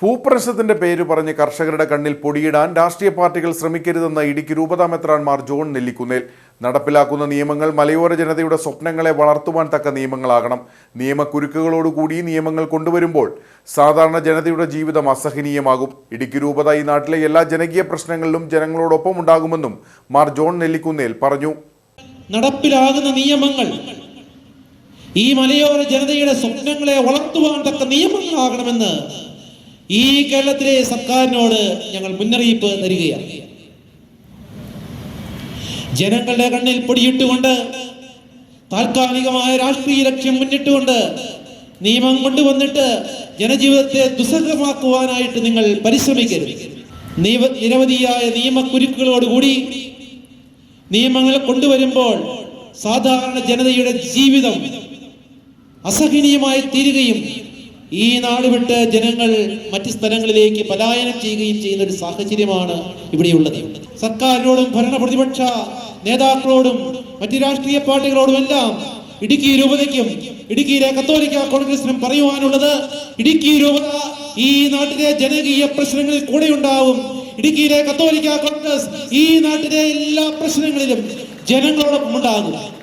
ഭൂപ്രശ്നത്തിന്റെ പേര് പറഞ്ഞ് കർഷകരുടെ കണ്ണിൽ പൊടിയിടാൻ രാഷ്ട്രീയ പാർട്ടികൾ ശ്രമിക്കരുതെന്ന് ഇടുക്കി രൂപതാ മെത്രാൻമാർ ജോൺ നെല്ലിക്കുന്നേൽ. നടപ്പിലാക്കുന്ന നിയമങ്ങൾ മലയോര ജനതയുടെ സ്വപ്നങ്ങളെ വളർത്തുവാൻ തക്ക നിയമങ്ങളാകണം. നിയമക്കുരുക്കുകളോടുകൂടി നിയമങ്ങൾ കൊണ്ടുവരുമ്പോൾ സാധാരണ ജനതയുടെ ജീവിതം അസഹനീയമാകും. ഇടുക്കി രൂപത ഈ നാട്ടിലെ എല്ലാ ജനകീയ പ്രശ്നങ്ങളിലും ജനങ്ങളോടൊപ്പം ഉണ്ടാകുമെന്നും മാർ ജോൺ നെല്ലിക്കുന്നേൽ പറഞ്ഞു. നടപ്പിലാകുന്ന നിയമങ്ങൾ ഈ മലയോര ജനതയുടെ സ്വപ്നങ്ങളെ വളർത്തുവാൻ തക്ക നിയമങ്ങളാകണമെന്ന് ഈ കേരളത്തിലെ സർക്കാരിനോട് ഞങ്ങൾ മുന്നറിയിപ്പ് തരികയാണ്. ജനങ്ങളുടെ കണ്ണിൽ പൊടിയിട്ടുകൊണ്ട് താൽക്കാലികമായ രാഷ്ട്രീയ ലക്ഷ്യം മുന്നിട്ടുകൊണ്ട് നിയമം കൊണ്ടുവന്നിട്ട് ജനജീവിതത്തെ ദുസ്സഹമാക്കുവാനായിട്ട് നിങ്ങൾ പരിശ്രമിക്കരുത്. നിയമ നിരവധിയായ നിയമക്കുരുക്കുകളോടുകൂടി നിയമങ്ങൾ കൊണ്ടുവരുമ്പോൾ സാധാരണ ജനതയുടെ ജീവിതം അസഹനീയമായി തീരുകയും ഈ നാട് വിട്ട് ജനങ്ങൾ മറ്റ് സ്ഥലങ്ങളിലേക്ക് പലായനം ചെയ്യുകയും ചെയ്യുന്ന ഒരു സാഹചര്യമാണ് ഇവിടെയുള്ളത്. സർക്കാരിനോടും ഭരണ പ്രതിപക്ഷ നേതാക്കളോടും മറ്റ് രാഷ്ട്രീയ പാർട്ടികളോടും എല്ലാം ഇടുക്കി രൂപതയ്ക്കും ഇടുക്കിയിലെ കത്തോലിക്ക കോൺഗ്രസിനും പറയുവാനുള്ളത് ഇടുക്കി രൂപത ഈ നാട്ടിലെ ജനകീയ പ്രശ്നങ്ങളിൽ കൂടെ ഉണ്ടാവും ഇടുക്കിയിലെ കത്തോലിക്ക കോൺഗ്രസ് ഈ നാട്ടിലെ എല്ലാ പ്രശ്നങ്ങളിലും ജനങ്ങളോടൊപ്പം ഉണ്ടാകും.